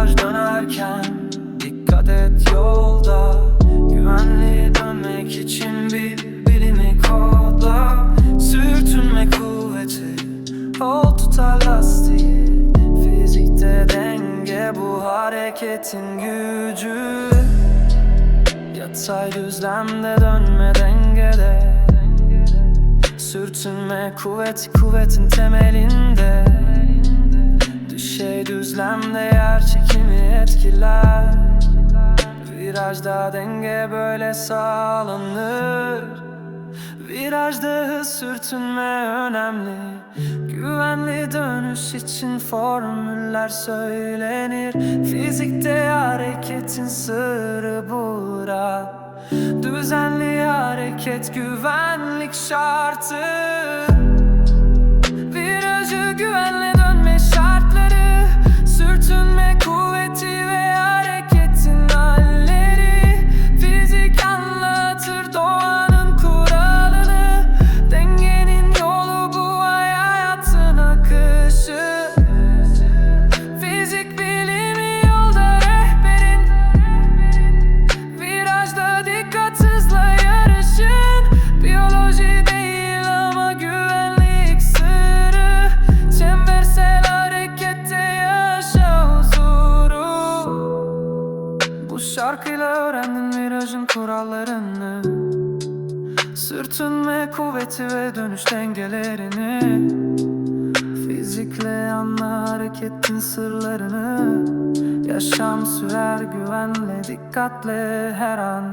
Viraj dönerken dikkat et yolda. Güvenli dönmek için bir bilimi kodla. Sürtünme kuvveti Ol tutar lastiği. Fizikte denge bu hareketin gücü. Yatay düzlemde dönme dengede. Sürtünme kuvveti kuvvetin temelinde etkiler. Virajda denge böyle sağlanır. Virajda hız sürtünme önemli. Güvenli dönüş için formüller söylenir. Fizikte hareketin sırrı burada Düzenli hareket güvenlik şartı Bu şarkıyla öğrendim virajın kurallarını. Sürtünme kuvveti ve dönüş dengelerini. Fizikle anla hareketin sırlarını. Yaşam sürer güvenle dikkatle her an